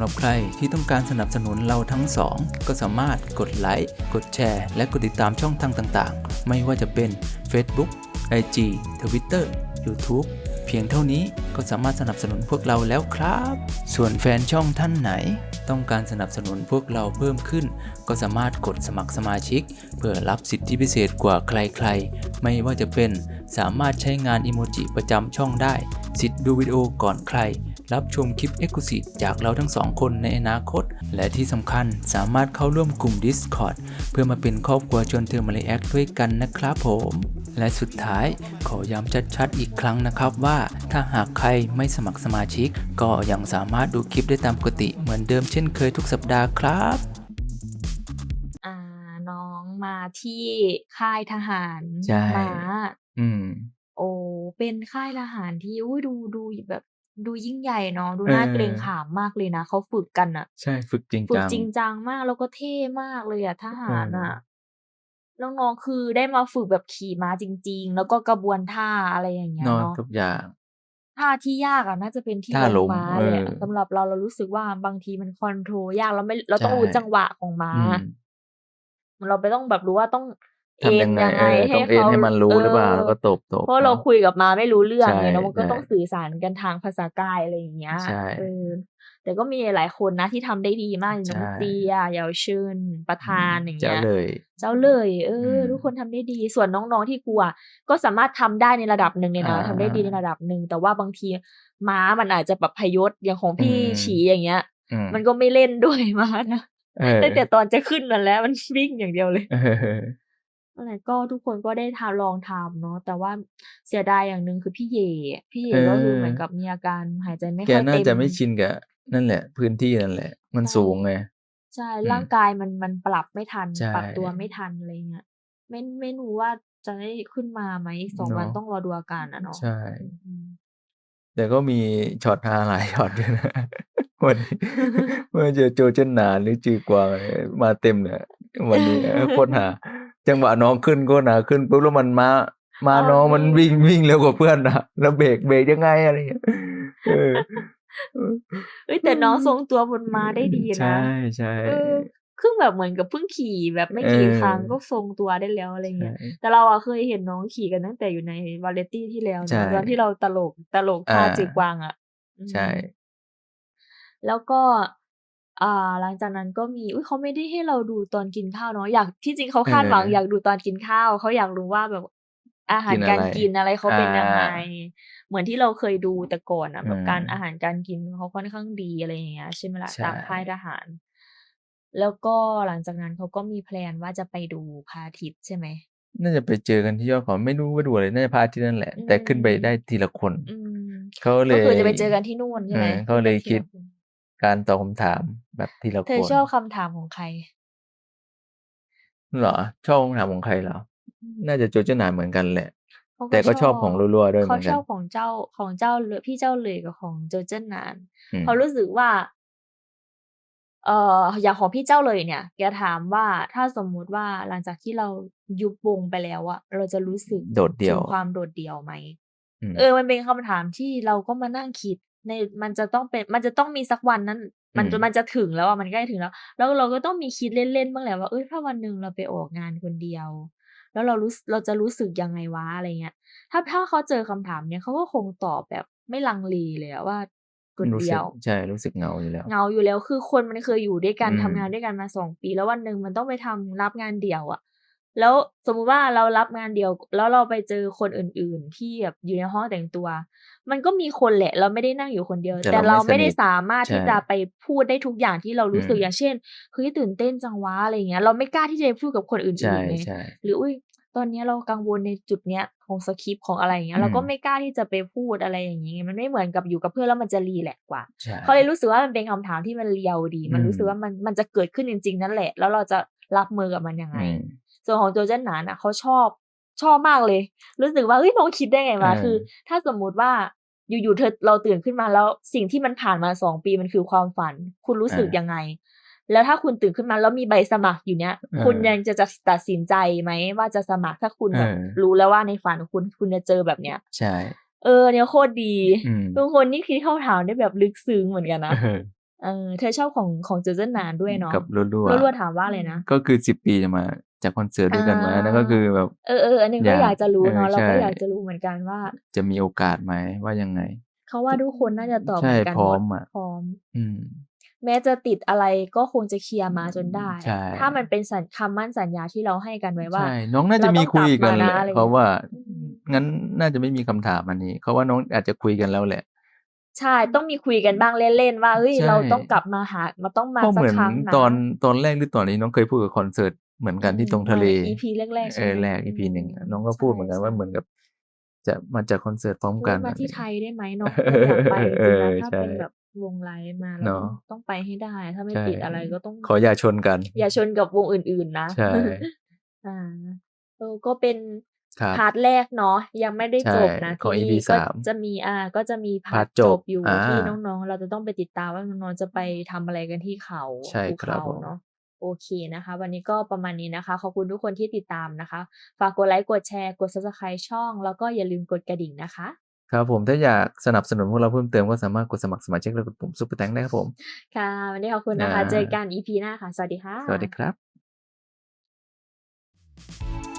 ำหรับใครที่ต้องการสนับสนุนเราทั้งสองก็สามารถกดไลค์ กดแชร์ และกดติดตามช่องทางต่างๆ ไม่ว่าจะเป็น Facebook IG Twitter YouTube เพียงเท่านี้ก็สามารถสนับสนุนพวกเราแล้วครับ ส่วนแฟนช่องท่านไหน ต้องการสนับสนุนพวกเราเพิ่มขึ้น ก็สามารถกดสมัครสมาชิก เพื่อรับสิทธิพิเศษกว่าใครๆ ไม่ว่าจะเป็นสามารถใช้งานอิโมจิประจำช่องได้ สิทธิ์ดูวิดีโอก่อนใคร รับชมคลิป e x c l u s i v e จากเราทั้งสองคนในอนาคต และที่สำคัญสามารถเข้าร่วมกลุ่ม Discord เพื่อมาเป็นครอบครัวชวนเธอมาเลแอคด้วยกันนะครับผม และสุดท้ายขอย้ำชัดๆอีกครั้งนะครับว่าถ้าหากใครไม่สมัครสมาชิก ก็ยังสามารถดูคลิปได้ตามปกติเหมือนเดิมเช่นเคยทุกสัปดาห์ครับอ่าน้องมาที่ค่ายทหารใช่ม้าอืม โอ้เป็นค่ายทหารที่อุ้ยดูดูแบบ ดูยิ่งใหญ่เนาะดูน่าเออเกรงขามมากเลยนะเขาฝึกกันอะใช่ฝึกจริงฝึกจังจริงจังมากแล้วก็เท่มากเลยอะทหารเอออะน้องๆคือได้มาฝึกแบบขี่ม้าจริง ๆ แล้วก็กระบวนท่าอะไรอย่างเงี้ยเนอะเนาะทุกอย่างท่าที่ยากอะน่าจะเป็นที่ท่าลล้งมม้าเลยอะเออสำหรับเราเรารู้สึกว่าบางทีมันคอนโทรลยากเราไม่เราต้องใช่รู้จังหวะของม้าอืมเราไปต้องแบบรู้ว่าต้องเอ็ ทำนยังไงยังเอไงอให้ต้องเอ็นเขาให้มันรู้หรือเปล่าเออแล้วก็ตบตบเพราะเราเนาะคุยกับมาไม่รู้เรื่องใช่ไงเนาะมันก็ใช่ต้องสื่อสารกันทางภาษากายอะไรอย่างเงี้ยใช่เออแต่ก็มีหลายคนนะที่ทำได้ดีมากอย่างน้องใช่เจียเยาวเชิญประธานอย่างเจ้าเงี้ยเลย เจ้าเลย เอออมทุกคนทำได้ดี ส่วนน้องๆที่กลัว ก็สามารถทำได้ในระดับหนึ่งเลยนะอ่าทำได้ดีในระดับหนึ่งแต่ว่าบางทีม้ามันอาจจะแบบพยศอย่างของพี่อืมฉีอย่างเงี้ยอืมมันก็ไม่เล่นด้วยม้านะเออตั้งแต่ตอนจะขึ้นนั่นแหล้วมันวิ่งอย่างเดียวเลย เอออะไรก็ทุกคนก็ได้ทาลองทำเนาะแต่ว่าเสียดายอย่างหนึ่งคือพี่เย่พี่เย่ก็คือเหมือนกับมีอาการหายใจไม่แกค่อยน่าเต็มจะไม่ชินกับนั่นแหละ พื้นที่นั่นแหละ มันใช่สูงไงใช่อืมร่างกายมันมันปรับไม่ทันใช่ปรับตัวไม่ทันอะไรเงี้ยไม่ไม่รู้ว่าจะได้ขึ้นมาไหมอีกสองวันเนาะต้องรอดูอาการอะเนาะใช่อืมแต่ก็มีช็อตฮาหลายช็อตด้วยนะวันนี้เมื่อเจอโจเจนหนาหรือจือกวางเนี่ยมาเต็มเนี่ยวันนี้เออโคตรหา จังหวะน้องขึ้นก็หนาขึ้นปุ๊บแล้วมันมา มาน้องมันวิ่งวิ่งเร็วกว่าเพื่อนนะแล้วเบรกเบรกยังไงอะไรเงี้ยเออเอ้ยแต่น้องทรงตัวบนม้าได้ดีนะใช่ใช่เออครึ่งแบบเหมือนกับเพิ่งขี่แบบไม่กี่เออครั้งก็ทรงตัวได้แล้วอะไรใช่เงี้ย แต่เราอะเคยเห็นน้องขี่กันตั้งแต่อยู่ในวาเลตี้ที่แล้วใช่นะตอนที่เราตลกตลกท่าอ่าจือกวางอะอืมใช่ แล้วก็ อ่าหลังจากนั้นก็มีอุ้ยเขาไม่ได้ให้เราดูตอนกินข้าวเนาะอยากที่จริงเขาคาดหวังเอออยากดูตอนกินข้าวเขาอยากรู้ว่าแบบอาหารกินการอะไรกินอะไรเขาเป็นยังไงอ่าเหมือนที่เราเคยดูแต่ก่อนอะแบบอืมการอาหารการกินเขาค่อนข้างดีอะไรอย่างเงี้ยใช่ไหมล่ะใช่ตามค่ายทหาร แล้วก็หลังจากนั้นเขาก็มีแพลนว่าจะไปดูพระอาทิตย์ใช่ไหมน่าจะไปเจอกันที่ยอดเขาไม่รู้ว่าดูอะไรน่าจะพาที่นั่นแหละอืมแต่ขึ้นไปได้ทีละคนอืมเขาเลก็ยคือจะไปเจอกันที่นู่นใช่ไหมเออเขาเลยที่คิดละนการตอบคำถาม แบบทีละคนเธอชอบคำถามของใคร เหรอ ชอบคำถามของใครเหรอ น่าจะโจเจนหนาเหมือนกันแหละ เขาแต่ก็ชอบของรัว ๆ ด้วยเหเขามือนกันชอบของเจ้า ของเจ้าเลยพี่เจ้าเลยกับของโจเจนนาน อืมเขารู้สึกว่า เอ่อ อย่างของพี่เจ้าเลยเนี่ย แกถามว่า ถ้าสมมุติว่า หลังจากที่เรายุบวงไปแล้วอะ เราจะรู้สึกโดดเดี่ยวถึงความโดดเดี่ยวไหม อืมเออมันเป็นคำถามที่เราก็มานั่งคิด ในมันจะต้องเป็นมันจะต้องมีสักวันนั้น มันจะอืมมันจะถึงแล้วอะมันใกล้ถึงแล้ว แล้วเราก็ต้องมีคิดเล่นๆบ้างแหละว่าเอ้ยถ้าวันหนึ่งเราไปออกงานคนเดียว แล้วเรารู้สึเราจะรู้สึกยังไงวะอะไรเงี้ย ถ้าถ้าเขาเจอคำถามเนี้ยเขาก็คงตอบแบบไม่ลังเลเลยอะว่าคนรู้เดีสึยกวใช่รู้สึกเหงาอยู่แล้วเหงาอยู่แล้วคือคนมันเคยอยู่ด้วยกันอืมทำงานด้วยกันมาสองปี แล้ววันหนึ่งมันต้องไปทำรับงานเดี่ยวอะ แล้วสมมุติว่าเรารับงานเดี่ยว แล้วเราไปเจอคนอื่น ๆ ที่แบบอยู่ในห้องแต่งตัว มันก็มีคนแหละ เราไม่ได้นั่งอยู่คนเดียว แต่แต่เราเราไม่ไม่ได้สนิทสามารถที่ใช่จะไปพูดได้ทุกอย่างที่เรารู้สึกอืม อย่างเช่นเฮ้ยตื่นเต้นจังวะอะไรอย่างเงี้ยเราไม่กล้าที่จะไปพูดกับคนอื่ใช่นๆไงใช่ หรืออุ้ยตอนเนี้ยเรากังวลในจุดเนี้ยของสคริปต์ของอะไรอย่างเงี้อืยมเราก็ไม่กล้าที่จะไปพูดอะไรอย่างงี้มันไม่เหมือนกับอยู่กับเพื่อนแล้วมันจะรีแลกซ์กว่า ใช่ เขาเลยรู้สึกว่ามันเป็นคำถามที่มันเรียวดี มันอืม รู้สึกว่ามันมันจะเกิดขึ้นจริง ๆ นั่นแหละ แล้วเราจะรับมือกับมันยังไง อืม ส่วนของโจเจนหนานอะเขาชอบชอบมากเลย รู้สึกว่าเฮ้ยน้องคิดได้ไงวะเออคือ ถ้าสมมุติว่าอยู่ๆเธอเราตื่นขึ้นมาแล้วสิ่งที่มันผ่านมาสองปีมันคือความฝัน คุณรู้สึกยังไง แล้วถ้าคุณตื่นขึ้นมาแล้วมีใบสมัครอยู่เนี้ยเออคุณยังจะจะตัดสินใจไหมว่าจะสมัครถ้าคุณแบบเออรู้แล้วว่าในฝันของคุณคุณจะเจอแบบเนี้ยใช่เออเนี่ยโคตรดีอืมทุกคนนี่คิดเข้าถามได้แบบลึกซึ้งเหมือนกันนะเออเออเธอชอบของของเจอเจิ้นหนานด้วยเนาะกับรั่วรั่วๆถามว่าอะไรนะ ก็คือ10ปีจะมา จากคอนเสิร์ตด้วยกันไหมอานั่นก็คือแบบ เออๆอันนี้ก็อยากอยากจะรู้เออเนาะเราใช่ก็อยากจะรู้เหมือนกันว่า จะมีโอกาสไหมว่ายังไง เขาว่าทุกคนน่าจะตอบเหใช่มือนกันพร้หอมมดอะพร้อม อืมแม้จะติดอะไรก็คงจะเคลียร์มาจนได้ใช่ถ้ามันเป็นสัญคำมั่นสัญญาที่เราให้กันไว้ว่าใช่น้องน่าจะเรามีต้องคุยกลักับนมาแหนะละอะไรเพราะว่าอืมงั้นน่าจะไม่มีคำถามอันนี้เพราะว่าน้องอาจจะคุยกันแล้วแหละ ใช่ ต้องมีคุยกันบ้างเล่นๆว่า เฮ้ยใช่เราต้องกลับมาหา มาต้องมาเพราะสัเหกมือนครั้งนะ ตอนตอนแรกหรือตอนนี้น้องเคยพูดกับคอนเสิร์ต เหมือนกันที่ตรงทะเลอืม EP แรกๆใช่เอไหมอแรก EP หนึ่งอะน้องก็ใช่พูดเหมือนกันว่าใช่เหมือนกับ จะมาจากคอนเสิร์ตพร้อมเอกัอนมาอะไรที่อย่างไทเงี้ยยได้ไหมเนาะเราอยากไปจเอริงๆอนะถ้าใช่เป็นแบบวงไลฟ์มาเราเนาะต้องต้องไปให้ได้ ถ้าไม่ใช่ติดอะไรก็ต้อง ขออย่าชนกัน อย่าชนกับวงอื่น ๆ นะใช่อ่าเออก็เป็นครับพาร์ทแรกเนาะยังไม่ได้ใช่จบนะของที่ EP นี่ก็สามจะมีอ่าก็จะมีพาพาร์ร์ททจจบบอยู่อ่าที่น้องๆ เราจะต้องไปติดตามว่าน้องๆจะไปทำอะไรกันที่เขาใช่ภูครับเขาผมเนาะ โอเคนะคะ วันนี้ก็ประมาณนี้นะคะ ขอบคุณทุกคนที่ติดตามนะคะ ฝากกดไลค์กดแชร์กด subscribe ช่อง แล้วก็อย่าลืมกดกระดิ่งนะคะ ครับผมถ้าอยากสนับสนุนพวกเราเพิ่มเติมก็สามารถกดสมัครสมาชิกและกดปุ่มซุปเปอร์แตงได้ครับผม ค่ะ วันนี้ขอบคุณนะคะ อ่า เจอกัน EP หน้าค่ะ สวัสดีค่ะ สวัสดีครับ